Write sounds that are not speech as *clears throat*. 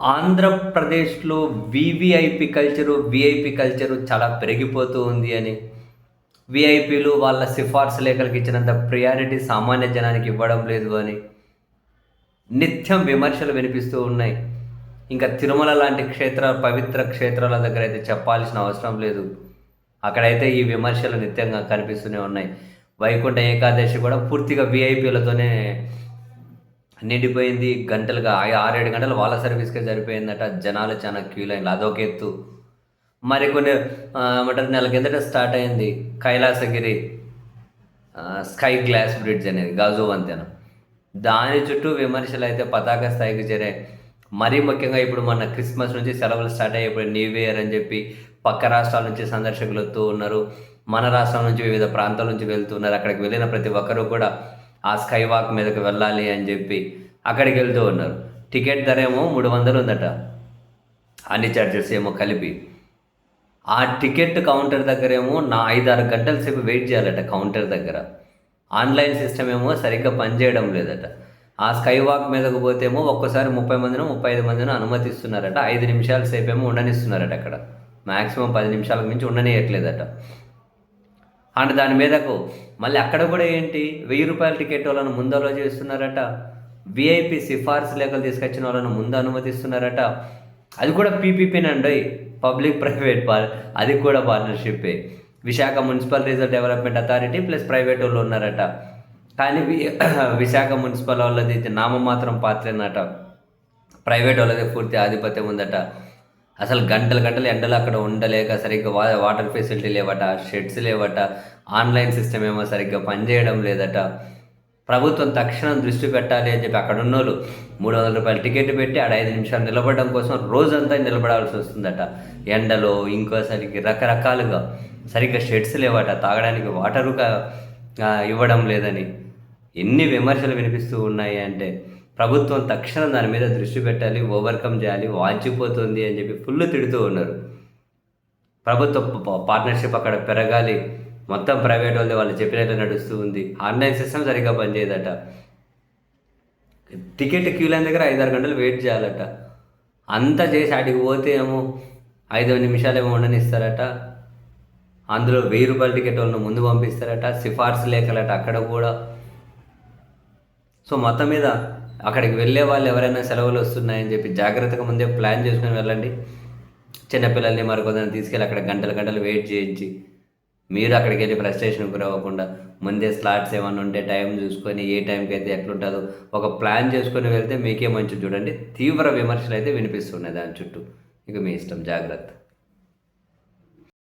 ఆంధ్రప్రదేశ్లో VVIP culture VIP culture చాలా పెరిగిపోతూ ఉంది అని. విఐపీలు వాళ్ళ సిఫార్సు లేఖలకు ఇచ్చినంత ప్రియారిటీ సామాన్య జనానికి ఇవ్వడం లేదు అని. నిత్యం విమర్శలు వినిపిస్తూ ఉన్నాయి. ఇంకా తిరుమల లాంటి క్షేత్ర పవిత్ర క్షేత్రాల దగ్గర అయితే చెప్పాల్సిన అవసరం లేదు. అక్కడైతే ఈ విమర్శలు నిత్యంగా కనిపిస్తూనే ఉన్నాయి. వైకుంఠ ఏకాదశి కూడా పూర్తిగా విఐపీలతోనే నిండిపోయింది గంటలుగా ఆరేడు గంటలు వాళ్ళ సర్వీస్కే సరిపోయిందట. జనాలు చాలా క్యూ లైన్లు అదొక ఎత్తు. మరి కొన్ని ఏమంటారు నెల కిందట స్టార్ట్ అయింది. కైలాసగిరి స్కై గ్లాస్ బ్రిడ్జ్ అనేది గాజు వంతెన. దాని చుట్టూ విమర్శలు అయితే పతాక స్థాయికి చేరే మరీ ముఖ్యంగా ఇప్పుడు మన క్రిస్మస్ నుంచి సెలవులు స్టార్ట్ అయ్యాయి. ఇప్పుడు న్యూ ఇయర్ అని చెప్పి పక్క రాష్ట్రాల నుంచి సందర్శకులు వస్తూ ఉన్నారు. మన రాష్ట్రం నుంచి వివిధ ప్రాంతాల నుంచి వెళ్తున్నారు అక్కడికి వెళ్ళిన ప్రతి ఒక్కరూ కూడా ఆ స్కై వాక్ మీదకి వెళ్ళాలి అని చెప్పి అక్కడికి వెళ్తూ ఉన్నారు. టికెట్ ధర ఏమో మూడు వందలు ఉందట. అన్ని ఛార్జెస్ ఏమో కలిపి. ఆ టికెట్ కౌంటర్ దగ్గర ఏమో నా ఐదారు గంటల సేపు వెయిట్ చేయాలట కౌంటర్ దగ్గర. ఆన్లైన్ సిస్టమ్ ఏమో సరిగ్గా పనిచేయడం లేదట. ఆ స్కై వాక్ మీదకు పోతేమో ఒక్కసారి ముప్పై మందినో ముప్పై ఐదు మందినో అనుమతిస్తున్నారట. ఐదు నిమిషాల సేపు ఏమో ఉండనిస్తున్నారట అక్కడ. మ్యాక్సిమం పది నిమిషాలకు మించి ఉండనియట్లేదట. అండ్ దాని మీదకు మళ్ళీ అక్కడ కూడా ఏంటి? వెయ్యి రూపాయల టికెట్ వాళ్ళను ముందు చేస్తున్నారట. విఐపి సిఫార్సు లేఖలు తీసుకొచ్చిన వాళ్ళను ముందు అనుమతిస్తున్నారట. అది కూడా పీపీపీనండి పబ్లిక్ ప్రైవేట్ పార్ అది కూడా పార్ట్నర్షిప్పే Visakha municipal reserve development authority plus private వాళ్ళు ఉన్నారట. కానీ *clears throat* విశాఖ మున్సిపల్ వాళ్ళది నామమాత్రం పాత్రేనట ప్రైవేట్ వాళ్ళది పూర్తి ఆధిపత్యం ఉందట. అసలు గంటలు గంటలు ఎండలు అక్కడ ఉండలేక సరిగ్గా వా వాటర్ ఫెసిలిటీ లేవట షెడ్స్ లేవట ఆన్లైన్ సిస్టమ్ ఏమో సరిగ్గా పనిచేయడం లేదట. ప్రభుత్వం తక్షణం దృష్టి పెట్టాలి అని చెప్పి అక్కడ ఉన్నోళ్ళు మూడు వందల రూపాయలు టికెట్ పెట్టి ఆడ ఐదు నిమిషాలు నిలబడడం కోసం రోజంతా నిలబడాల్సి వస్తుందట. ఎండలో ఇంకోసరికి రకరకాలుగా సరిగ్గా షెడ్స్ లేవట తాగడానికి వాటరు ఇవ్వడం లేదని. ఎన్ని విమర్శలు వినిపిస్తూ ఉన్నాయి అంటే ప్రభుత్వం తక్షణం దాని మీద దృష్టి పెట్టాలి ఓవర్కమ్ చేయాలి వాచిపోతుంది అని చెప్పి ఫుల్ తిడుతూ ఉన్నారు. ప్రభుత్వ పార్ట్నర్షిప్ అక్కడ పెరగాలి. మొత్తం ప్రైవేట్ వాళ్ళు వాళ్ళు చెప్పినట్టు నడుస్తూ ఉంది. ఆన్లైన్ సిస్టమ్ సరిగ్గా పనిచేయదట. టికెట్ క్యూ లైన్ దగ్గర ఐదారు గంటలు వెయిట్ చేయాలట. అంతా చేసి ఆడికి పోతే ఏమో ఐదు నిమిషాలు ఏమో ఉండనిస్తారట. అందులో వెయ్యి రూపాయల టికెట్ వాళ్ళని ముందు పంపిస్తారట. సిఫార్సు లేఖలట అక్కడ కూడా. సో మొత్తం మీద అక్కడికి వెళ్ళే వాళ్ళు ఎవరైనా సెలవులు వస్తున్నాయని చెప్పి జాగ్రత్తగా ముందే ప్లాన్ చేసుకుని వెళ్ళండి. చిన్నపిల్లల్ని మరికొందరిని తీసుకెళ్ళి అక్కడ గంటలు గంటలు వెయిట్ చేయించి మీరు అక్కడికి వెళ్ళి ఫ్రస్ట్రేషన్ గురవ్వకుండా ముందే స్లాట్స్ ఏమైనా ఉంటే టైం చూసుకొని ఏ టైంకి అయితే ఎట్లుంటుందో ఒక ప్లాన్ చేసుకొని వెళ్తే మీకే మంచి చూడండి. తీవ్ర విమర్శలు అయితే వినిపిస్తున్నాయి దాని చుట్టూ. ఇక మీ ఇష్టం జాగ్రత్త.